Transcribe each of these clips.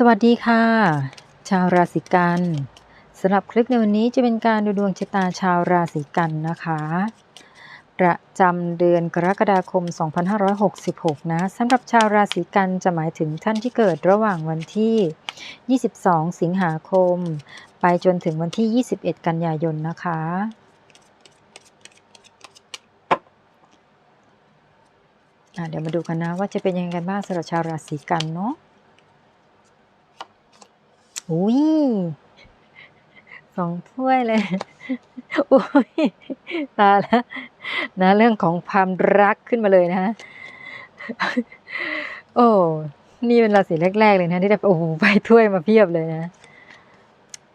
สวัสดีค่ะ ชาวราศีกันสำหรับคลิปในวันนี้จะเป็นการดูดวงชะตาชาวราศีกันนะคะ ประจำเดือนกรกฎาคม 2566 นะสำหรับชาวราศีกันจะหมายถึงท่านที่เกิดระหว่างวันที่ 22 สิงหาคม ไปจนถึงวันที่ 21 กันยายนนะคะะเดี๋ยวมาดูกันนะว่าจะเป็นยังไงกันบ้างสำหรับชาวราศีกันเนาะ อุ้ยสองถ้วยเลยอุ้ยตาแล้วนะเรื่องของความรักขึ้นมาเลยนะโอ้นี่เป็นราศีแรก ๆ เลยนะ ที่ได้โอ้โหไปถ้วยมาเพียบเลยนะ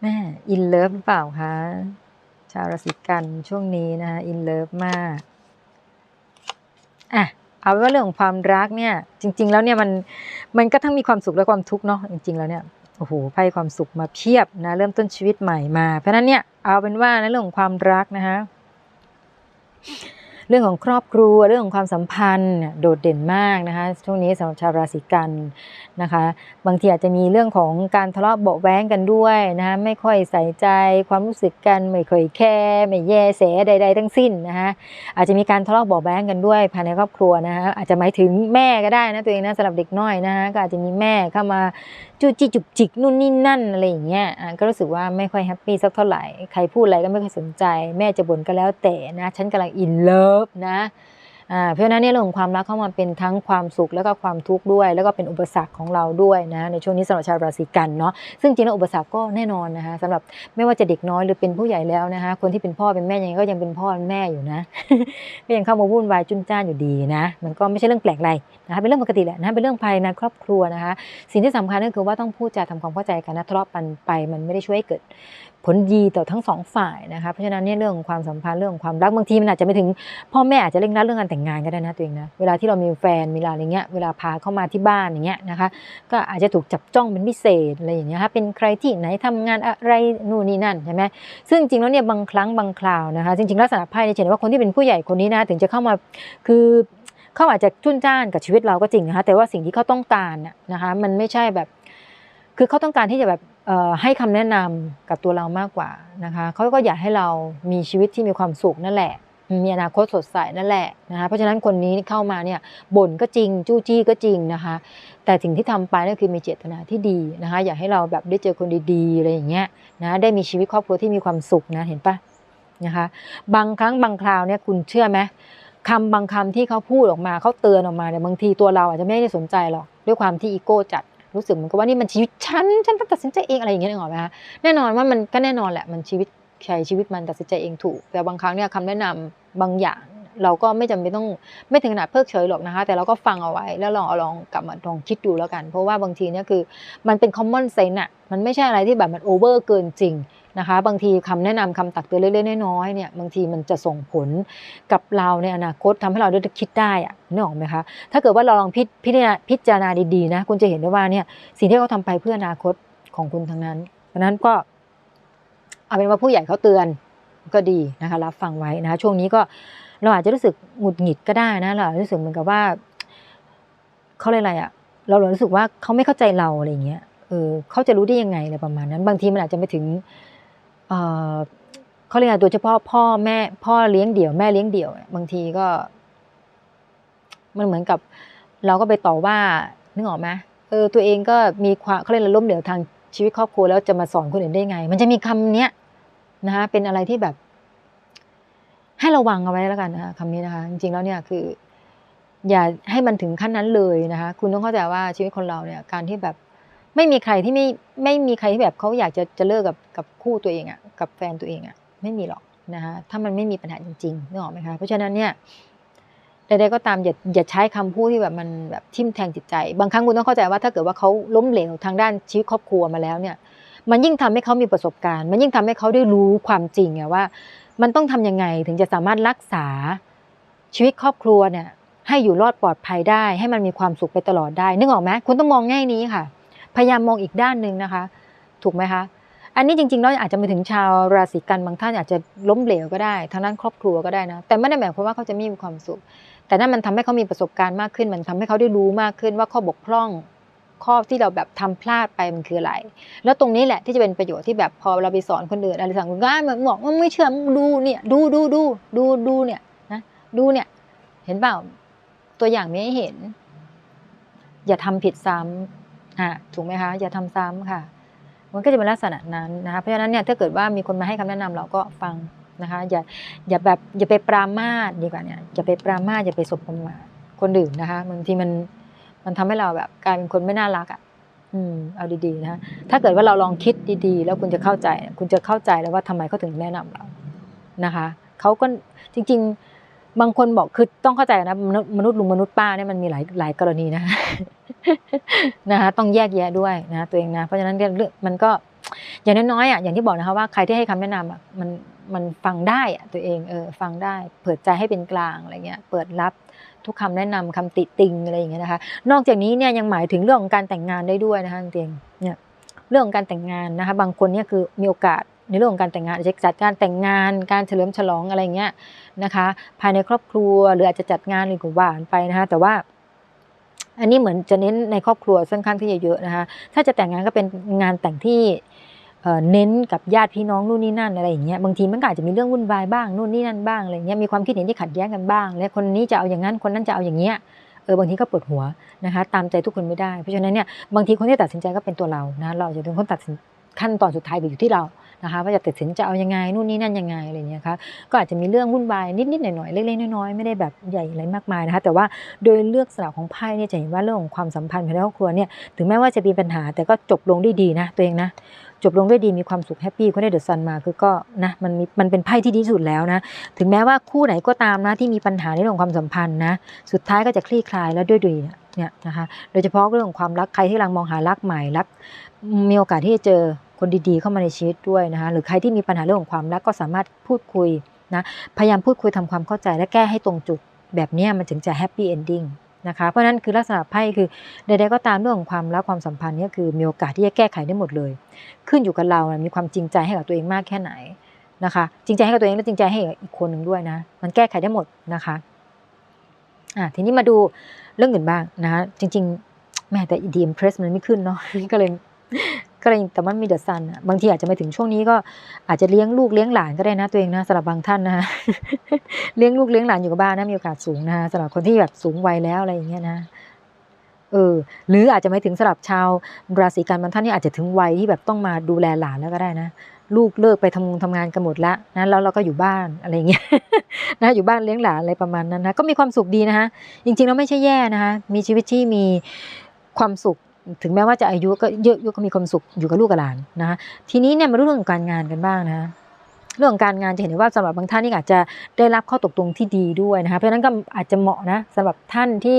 แม่อินเลิฟหรือเปล่าคะชาวราศีกันช่วงนี้นะคะอินเลิฟมากอะเอาว่าเรื่องของความรักเนี่ย จริง ๆ แล้วเนี่ยมันมันก็ทั้งมีความสุขและความทุกข์เนาะจริง ๆ แล้วเนี่ย โอ้โหไพ่ความสุขมาเพียบนะ เริ่มต้นชีวิตใหม่มา เพราะนั้นเนี่ย เอาเป็นว่าในเรื่องของความรักนะคะ เรื่องของครอบครัวเรื่องของความสัมพันธ์โดดเด่นมากนะคะช่วงนี้สำหรับชาวราศีกันนะคะ บางทีอาจจะมีเรื่องของการทะเลาะเบาแว้งกันด้วยนะคะไม่ค่อยใส่ใจความรู้สึกกันไม่ค่อยแคร์ไม่แยแสใด ๆ ทั้งสิ้นนะคะอาจจะมีการทะเลาะเบาแว้งกันด้วยภายในครอบครัวนะคะอาจจะหมายถึงแม่ก็ได้นะตัวเองนะสำหรับเด็กน้อยนะคะก็อาจจะมีแม่เข้ามาจู้จี้จุกจิกนู่นนี่นั่นอะไรอย่างเงี้ยก็รู้สึกว่าไม่ค่อยแฮปปี้สักเท่าไหร่ใครพูดอะไรก็ไม่ค่อยสนใจ แม่จะบ่นก็แล้วแต่นะฉันกำลังอินเลิฟนะอ่าเพราะฉะนั้นเนี่ยเรื่องของความรักเข้ามาเป็นทั้งความสุขแล้วก็ความทุกข์ด้วย แล้วก็เป็นอุปสรรคของเราด้วยนะในช่วงนี้สำหรับชาวราศีกันเนาะซึ่งจริงแล้วอุปสรรคก็แน่นอนนะคะสำหรับไม่ว่าจะเด็กน้อยหรือเป็นผู้ใหญ่แล้วนะคะคนที่เป็นพ่อเป็นแม่ยังไงก็ยังเป็นพ่อเป็นแม่อยู่นะก็ยังเข้ามาวุ่นวายจุนจ้านอยู่ดีนะมันก็ไม่ใช่เรื่องแปลกอะไรนะคะเป็นเรื่องปกติแหละนะเป็นเรื่องภายในครอบครัวนะคะ สิ่งที่สำคัญก็คือว่าต้องพูดจาทำความเข้าใจกันนะทะเลาะกันไปมันไม่ได้ช่วยให้เกิด ผลดีต่อทั้งสองฝ่ายนะคะเพราะฉะนั้นเนี่ยเรื่องของความสัมพันธ์เรื่องความรักบางทีมันอาจจะไม่ถึง พ่อแม่อาจจะเร่งรัดเรื่องการแต่งงานก็ได้นะตัวเองนะเวลาที่เรามีแฟนมีอะไรเงี้ยเวลาพาเข้ามาที่บ้านอย่างเงี้ยนะคะก็อาจจะถูกจับจ้องเป็นพิเศษอะไรอย่างเงี้ยค่ะเป็นใครที่ไหนทำงานอะไรนู่นนี่นั่นใช่ไหมซึ่งจริงแล้วเนี่ยบางครั้งบางคราวนะคะจริงๆลักษณะไพ่เนี่ยเห็นว่าคนที่เป็นผู้ใหญ่คนนี้นะถึงจะเข้ามาคือเขาอาจจะจุนจ้านกับชีวิตเราก็จริงนะคะแต่ว่าสิ่งที่เขาต้องการนะคะมันไม่ใช่แบบ คือเขาต้องการที่จะแบบ ให้คำแนะนำกับตัวเรามากกว่านะคะเขาก็อยากให้เรามีชีวิตที่มีความสุขนั่นแหละ มีอนาคตสดใสนั่นแหละนะคะเพราะฉะนั้นคนนี้เข้ามาเนี่ยบ่นก็จริงจู้จี้ก็จริงนะคะ แต่สิ่งที่ทำไปนั่นคือมีเจตนาที่ดีนะคะ อยากให้เราแบบได้เจอคนดีๆอะไรอย่างเงี้ยนะได้มีชีวิตครอบครัวที่มีความสุขนะเห็นปะนะคะบางครั้งบางคราวเนี่ยคุณเชื่อไหมคำบางคำที่เขาพูดออกมาเขาเตือนออกมาเนี่ยบางทีตัวเราอาจจะไม่ได้สนใจหรอกด้วยความที่อีโก้จัด รู้สึกเหมือนกับว่านี่มันชีวิตฉันฉันต้องตัดสินใจเองอะไรอย่างเงี้ยนึกออกไหมคะแน่นอนว่ามันก็แน่นอนแหละมันชีวิตใครชีวิตมันตัดสินใจเองถูก แต่บางครั้งเนี่ยคำแนะนำบางอย่างเราก็ไม่จำเป็นต้องไม่ถึงขนาดเพิกเฉยหรอกนะคะ แต่เราก็ฟังเอาไว้แล้วลองเอาลองกลับมาลองคิดดูแล้วกัน เพราะว่าบางทีเนี่ยคือมันเป็น common sense อะมันไม่ใช่อะไรที่แบบมัน over เกินจริง นะคะ บางทีคำแนะนำคำตักเตือนเล็กๆน้อยๆเนี่ยบางทีมันจะส่งผลกับเราในอนาคตทำให้เราได้คิดได้อะนึกออกไหมคะถ้าเกิดว่าเราลองพิพิจารณาพิจารณาดีๆนะคุณจะเห็นได้ว่าเนี่ยสิ่งที่เขาทำไปเพื่ออนาคตของคุณทั้งนั้นเพราะนั้นก็เอาเป็นว่าผู้ใหญ่เขาเตือนก็ดีนะคะรับฟังไว้นะคะช่วงนี้ก็เราอาจจะรู้สึกหงุดหงิดก็ได้นะเราอาจจะรู้สึกเหมือนกับว่าเขาเรียกอะไรอะเรารู้สึกว่าเขาไม่เข้าใจเราอะไรอย่างเงี้ยเออเขาจะรู้ได้ยังไงอะไรประมาณนั้น บางทีมันอาจจะไปถึง เขาเรียกอะไรโดยเฉพาะพ่อแม่พ่อเลี้ยงเดี่ยวแม่เลี้ยงเดี่ยวบางทีก็ มันเหมือนกับ เราก็ไปต่อว่านึกออกไหมเออตัวเองก็มีความเขาเรียกอะไรล้มเหลวทางชีวิตครอบครัวแล้วจะมาสอนคนอื่นได้ไง มันจะมีคำเนี้ยนะคะเป็นอะไรที่แบบ ให้ระวังเอาไว้แล้วกันนะคะคำนี้นะคะ จริงๆแล้วเนี่ยคือ อย่าให้มันถึงขั้นนั้นเลยนะคะ คุณต้องเข้าใจว่าชีวิตคนเราเนี่ย การที่แบบ ไม่มีใครที่ไม่ไม่มีใครที่แบบเขาอยากจะจะเลิกกับกับคู่ตัวเองอะ่ะกับแฟนตัวเองอะ่ะไม่มีหรอกนะคะถ้ามันไม่มีปัญหาจริงๆนึกออกไหมคะเพราะฉะนั้นเนี่ยใดๆก็ตามอย่าอย่าใช้คำพูดที่แบบมันแบบทิ่มแทงจิตใจ บางครั้งคุณต้องเข้าใจว่าถ้าเกิดว่าเขาล้มเหลวทางด้านชีวิตครอบครัวมาแล้วเนี่ย มันยิ่งทำให้เขามีประสบการณ์ มันยิ่งทำให้เขาได้รู้ความจริงอะว่า มันต้องทำยังไงถึงจะสามารถรักษาชีวิตครอบครัวเนี่ยให้อยู่รอดปลอดภัยได้ ให้มันมีความสุขไปตลอดได้ นึกออกไหมคุณต้องมองง่ายนี้ค่ะ พยายามมองอีกด้านหนึ่งนะคะ ถูกไหมคะ อันนี้จริงๆแล้วอาจจะไปถึงชาวราศีกันบางท่านอาจจะล้มเหลวก็ได้ทางด้านครอบครัวก็ได้นะ แต่ไม่ได้หมายความว่าเขาจะไม่มีความสุข แต่นั่นมันทำให้เขามีประสบการณ์มากขึ้น มันทำให้เขาได้รู้มากขึ้นว่าข้อบกพร่องคอบที่เราแบบทำพลาดไปมันคืออะไร แล้วตรงนี้แหละที่จะเป็นประโยชน์ที่แบบพอเราไปสอนคนอื่นอะไรสั่งก็มันบอกว่าไม่เชื่อมึงดูเนี่ยดูดูดูดูดูเนี่ยนะดูเนี่ย เห็นเปล่าตัวอย่างไมีให้เห็น อย่าทำผิดซ้ำอะ ถูกไหมคะ อย่าทำซ้ำค่ะ มันก็จะเป็นลักษณะนั้นนะคะ เพราะฉะนั้นเนี่ยถ้าเกิดว่ามีคนมาให้คำแนะนำเราก็ฟังนะคะ อย่าอย่าแบบอย่าไปปรามาสดีกว่าเนี่ยอย่าไปปรามาสอย่าไปสบประมาทคนอื่นนะคะบางทีมันมันทำให้เราแบบกลายเป็นคนไม่น่ารักอะอืมเอาดีๆนะะถ้าเกิดว่าเราลองคิดดีๆ แล้วคุณจะเข้าใจ คุณจะเข้าใจแล้วว่าทำไมเขาถึงแนะนำเรานะคะเขาก็จริง ๆ บางคนบอกคือต้องเข้าใจนะมนุษย์มนุษย์ลุงมนุษย์ป้าเนี่ยมันมีหลายหลายกรณีนะคะ นะคะต้องแยกแยะด้วยนะตัวเองนะ เพราะฉะนั้นเรื่องมันก็อย่างน้อยๆอะอย่างที่บอกนะคะว่าใครที่ให้คำแนะนำอะมันมันฟังได้อะตัวเองเออฟังได้เปิดใจให้เป็นกลางอะไรเงี้ยเปิดรับทุกคำแนะนำคำติติงอะไรอย่างเงี้ยนะคะ นอกจากนี้เนี่ยยังหมายถึงเรื่องของการแต่งงานได้ด้วยนะคะเตียงเนี่ยเรื่องของการแต่งงานนะคะบางคนเนี่ยคือมีโอกาสในเรื่องของการแต่งงานจะจัดการแต่งงานการเฉลิมฉลองอะไรเงี้ยนะคะ ภายในครอบครัวหรืออาจจะจัดงานหรือกว่าไปนะคะแต่ว่า อันนี้เหมือนจะเน้นในครอบครัวค่อนข้างที่จะเยอะนะคะ ถ้าจะแต่งงานก็เป็นงานแต่งที่เน้นกับญาติพี่น้องนู่นนี่นั่นอะไรอย่างเงี้ยบางทีมันก็อาจจะมีเรื่องวุ่นวายบ้างนู่นนี่นั่นบ้างอะไรเงี้ยมีความคิดเห็นที่ขัดแย้งกันบ้าง และคนนี้จะเอาอย่างนั้นคนนั้นจะเอาอย่างเงี้ยเออบางทีก็ปวดหัวนะคะ ตามใจทุกคนไม่ได้เพราะฉะนั้นเนี่ยบางทีคนที่ตัดสินใจก็เป็นตัวเรานะเราจะเป็นคนตัดสินขั้นตอนสุดท้ายอยู่ที่เรา นะคะว่าจะตัดสินจะเอายังไงนู่นนี่นั่นยังไงอะไรเงี้ยครับก็อาจจะมีเรื่องวุ่นวายนิดๆหน่อยๆเล็กๆน้อยๆไม่ได้แบบใหญ่อะไรมากมายนะคะแต่ว่าโดยเลือกสลับของไพ่เนี่ยจะเห็นว่าเรื่องของความสัมพันธ์ภายในครอบครัวเนี่ยถึงแม้ว่าจะมีปัญหาแต่ก็จบลงได้ดีนะตัวเองนะจบลงด้วยดีมีความสุขแฮปปี้ก็ได้เดอะซันมาคือก็นะมันมีมันเป็นไพ่ที่ดีสุดแล้วนะถึงแม้ว่าคู่ไหนก็ตามนะที่มีปัญหาในเรื่องความสัมพันธ์นะสุดท้ายก็จะคลี่คลายแล้วด้วยดีนะ เนี่ยนะคะโดยเฉพาะเรื่องของความรักใครที่กำลังมองหารักใหม่รักมีโอกาสที่จะเจอคนดีๆ เข้ามาในชีวิตด้วยนะคะหรือใครที่มีปัญหาเรื่องของความรักก็สามารถพูดคุยนะพยายามพูดคุยทำความเข้าใจและแก้ให้ตรงจุดแบบนี้มันถึงจะแฮปปี้เอนดิ้งนะคะเพราะนั้นคือลักษณะไพ่คือใดๆก็ตามเรื่องของความรักความสัมพันธ์นี่คือมีโอกาสที่จะแก้ไขได้หมดเลย ขึ้นอยู่กับเรานะมีความจริงใจให้กับตัวเองมากแค่ไหนนะคะจริงใจให้กับตัวเองและจริงใจให้อีกคนหนึ่งด้วยนะ มันแก้ไขได้หมดนะคะอะทีนี้มาดู เรื่องอื่นบ้างนะคะจริงๆแม่แต่ดีมเพรสมันไม่ขึ้นเนาะก็เลยก็เลยแต่มันมีเดอะซันอะบางทีอาจจะไปถึงช่วงนี้ก็อาจจะเลี้ยงลูกเลี้ยงหลานก็ได้นะตัวเองนะสำหรับบางท่านนะคะเลี้ยงลูกเลี้ยงหลานอยู่กับบ้านนะมีโอกาสสูงนะคะสำหรับคนที่แบบสูงวัยแล้วอะไรอย่างเงี้ยนะเออหรืออาจจะไม่ถึงสำหรับชาวราศีกันบางท่านนี่อาจจะถึงวัยที่แบบต้องมาดูแลหลานแล้วก็ได้นะ ลูกเลิกไปทำงานทำงานกันหมดแล้วนะแล้วเราก็อยู่บ้านอะไรเงี้ยนะอยู่บ้านเลี้ยงหลานอะไรประมาณนั้นนะก็มีความสุขดีนะคะจริงๆแล้วไม่ใช่แย่นะคะมีชีวิตที่มีความสุขถึงแม้ว่าจะอายุก็เยอะก็มีความสุขอยู่กับลูกกับหลานนะคะทีนี้เนี่ยมาเรื่องของการงานกันบ้างนะคะ เรื่องการงานจะเห็นได้ว่าสำหรับบางท่านนี่อาจจะได้รับข้อตกลงที่ดีด้วยนะคะเพราะฉะนั้นก็อาจจะเหมาะนะสำหรับท่านที่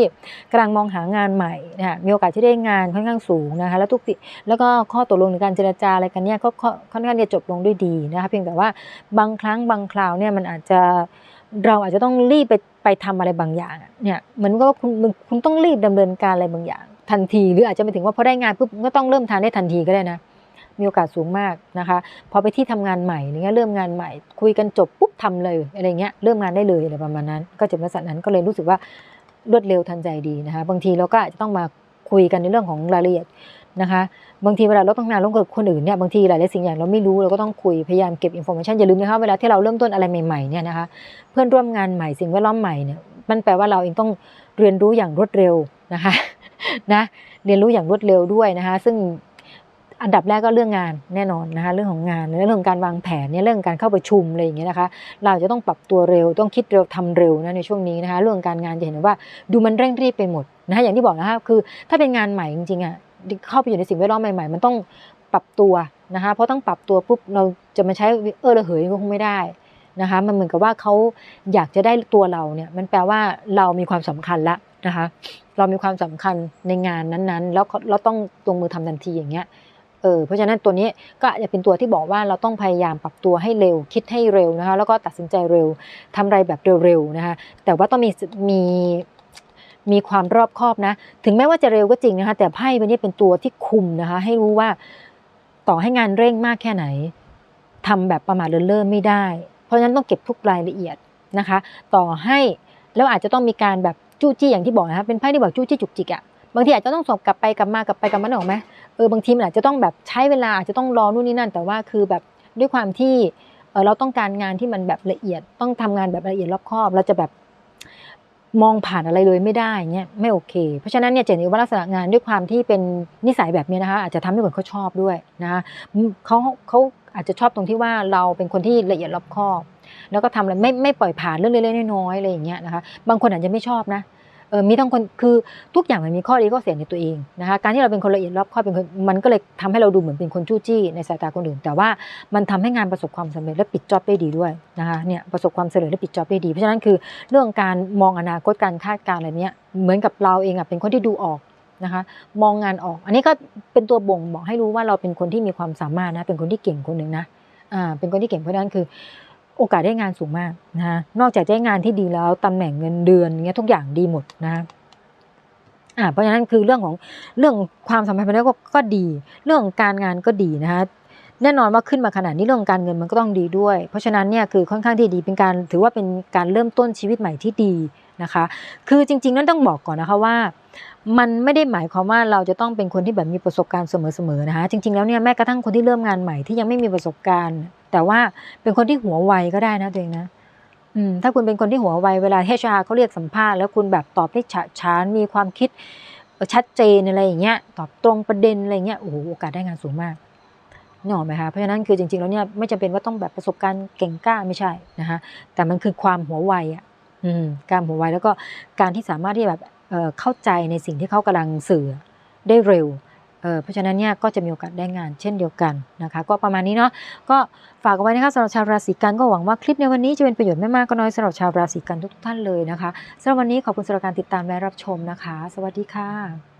กำลังมองหางานใหม่นะคะมีโอกาสที่ได้งานค่อนข้างสูงนะคะแล้วทุกติแล้วก็ข้อตกลงในการเจรจาอะไรกันเนี่ยก็ค่อนข้างจะจบลงด้วยดีนะคะเพียงแต่ว่าบางครั้งบางคราวเนี่ยมันอาจจะเราอาจจะต้องรีบไปไปทำอะไรบางอย่างเนี่ยเหมือนกับว่าคุณคุณต้องรีบดำเนินการอะไรบางอย่าง ทันที หรืออาจจะไปถึงว่าพอได้งานปุ๊บก็ต้องเริ่มทานได้ทันทีก็ได้นะ มีโอกาสสูงมากนะคะพอไปที่ทำงานใหม่เงี้ยเริ่มงานใหม่ คุยกันจบปุ๊บทำเลยอะไรเงี้ยเริ่มงานได้เลยอะไรประมาณนั้น ก็จะลักษณะนั้นก็เลยรู้สึกว่ารวดเร็วทันใจดีนะคะบางทีเราก็อาจจะต้องมาคุยกันในเรื่องของรายละเอียดนะคะบางทีเวลาเราต้องงานร่วมกับคนอื่นเนี่ยบางทีหลายๆสิ่งอย่างเราไม่รู้เราก็ต้องคุยพยายามเก็บอินโฟมชันอย่าลืมนะคะเวลาที่เราเริ่มต้นอะไรใหม่ๆเนี่ยนะคะเพื่อนร่วมงานใหม่สิ่งแวดล้อมใหม่เนี่ยมันแปลว่าเราเองต้องเรียนรู้อย่างรวดเร็วนะคะนะเรียนรู้อย่างรวดเร็วด้วยนะคะซึ่ง อันดับแรกก็เรื่องงานแน่นอนนะคะเรื่องของงานเรื่องของการวางแผนเนี่ยเรื่องการเข้าประชุมอะไรอย่างเงี้ยนะคะ เราจะต้องปรับตัวเร็วต้องคิดเร็วทำเร็วนะในช่วงนี้นะคะเรื่องการงานจะเห็นว่าดูมันเร่งรีบไปหมดนะคะอย่างที่บอกนะคะคือถ้าเป็นงานใหม่จริงๆอะเข้าไปอยู่ในสิ่งแวดล้อมใหม่ๆ มันต้องปรับตัวนะคะเพราะต้องปรับตัวปุ๊บเราจะมาใช้เออระเหยก็คงไม่ได้นะคะมันเหมือนกับว่าเขาอยากจะได้ตัวเราเนี่ยมันแปลว่าเรามีความสำคัญละนะคะเรามีความสำคัญในงานนั้นๆ แล้วเราต้องลงมือทำทันทีอย่างเงี้ย เออเพราะฉะนั้นตัวนี้ก็อาจจะเป็นตัวที่บอกว่าเราต้องพยายามปรับตัวให้เร็ว คิดให้เร็วนะคะแล้วก็ตัดสินใจเร็วทำอะไรแบบเร็วๆนะคะแต่ว่าต้องมีมีมีความรอบคอบนะ ถึงแม้ว่าจะเร็วก็จริงนะคะแต่ไพ่ใบนี้เป็นตัวที่คุมนะคะ ให้รู้ว่าต่อให้งานเร่งมากแค่ไหนทำแบบประมาทเลินเล่อไม่ได้ เพราะฉะนั้นต้องเก็บทุกรายละเอียดนะคะ ต่อให้แล้วอาจจะต้องมีการแบบจู้จี้อย่างที่บอกนะคะเป็นไพ่ที่บอกจู้จี้จุกจิกอะ บางทีอาจจะต้องส่งกลับไปกลับมากลับไปกลับมาหนกอกไหมเออบางทีมันอาจจะต้องแบบใช้เวลาอาจจะต้องรอนู่นนี่นั่น แต่ว่าคือแบบด้วยความที่เออเราต้องการงานที่มันแบบละเอียด ต้องทำงานแบบละเอียดรอบคอบ เราจะแบบมองผ่านอะไรเลยไม่ได้เงี้ยไม่โอเค เพราะฉะนั้นเนี่ยเจนว่าลักษณะงานด้วยความที่เป็นนิสัยแบบนี้นะคะอาจจะทำให้เหมือนเขาชอบด้วยนะคะเขาเขาอาจจะชอบตรงที่ว่าเราเป็นคนที่ละเอียดรอบคอบ แล้วก็ทำอะไรไม่ไม่ปล่อยผ่านเรื่องเล็กๆน้อยๆอะไรอย่างเงี้ยนะคะบางคนอาจจะไม่ชอบนะ ออมีทั้งคนคือทุกอย่างมันมีข้อดีข้อเสียในตัวเองนะคะการที่เราเป็นคนละเอียดรอบคอบเป็นคนมันก็เลยทำให้เราดูเหมือนเป็นคนจู้จี้ในสายตาคนอื่น แต่ว่ามันทำให้งานประสบความสำเร็จและปิดจ็อบได้ดีด้วยนะคะเนี่ยประสบความสำเร็จและปิดจ็อบได้ดี เพราะฉะนั้นคือเรื่องการมองอนาคตการคาดการณ์อะไรเนี้ยเหมือนกับเราเองอะเป็นคนที่ดูออกนะคะมองงานออก อันนี้ก็เป็นตัวบ่งบอกให้รู้ว่าเราเป็นคนที่มีความสามารถนะเป็นคนที่เก่งคนหนึ่งนะอ่าเป็นคนที่เก่งเพราะฉะนั้นคือ โอกาสได้งานสูงมากนะคะนอกจากได้งานที่ดีแล้วตำแหน่งเงินเดือนเงี้ยทุกอย่างดีหมดนะคะอ่าเพราะฉะนั้นคือเรื่องของเรื่องความสัมพันธ์ภายในก็ก็ดี เรื่องการงานก็ดีนะคะแน่นอนว่าขึ้นมาขนาดนี้เรื่องของการเงินมันก็ต้องดีด้วย เพราะฉะนั้นเนี่ยคือค่อนข้างที่ดีเป็นการถือว่าเป็นการเริ่มต้นชีวิตใหม่ที่ดีนะคะ คือจริงๆนั้นต้องบอกก่อนนะคะว่า มันไม่ได้หมายความว่าเราจะต้องเป็นคนที่แบบมีประสบการณ์เสมอๆนะคะ จริงๆแล้วเนี่ยแม้กระทั่งคนที่เริ่มงานใหม่ที่ยังไม่มีประสบการณ์ แต่ว่าเป็นคนที่หัวไวก็ได้นะตัวเองนะอืมถ้าคุณเป็นคนที่หัวไวเวลา HR เขาเรียกสัมภาษณ์แล้วคุณแบบตอบได้ฉะฉานมีความคิดชัดเจนอะไรอย่างเงี้ยตอบตรงประเด็นอะไรเงี้ยโอ้โหโอกาสได้งานสูงมากนึกออไหมคะเพราะฉะนั้นคือจริงๆแล้วเนี่ยไม่จำเป็นว่าต้องแบบประสบการณ์เก่งกล้าไม่ใช่นะคะแต่มันคือความหัวไวอะอืมการหัวไวแล้วก็การที่สามารถที่แบบเอ่อเข้าใจในสิ่งที่เขากำลังสื่อได้เร็ว เพราะฉะนั้นเนี่ยก็จะมีโอกาสได้งานเช่นเดียวกันนะคะ ก็ประมาณนี้เนาะก็ฝากเอาไว้นะคะสำหรับชาวราศีกันก็หวังว่าคลิปในวันนี้จะเป็นประโยชน์ไม่มากก็น้อยสำหรับชาวราศีกันทุกท่านเลยนะคะสำหรับวันนี้ขอบคุณสำหรับการติดตามและรับชมนะคะ สวัสดีค่ะ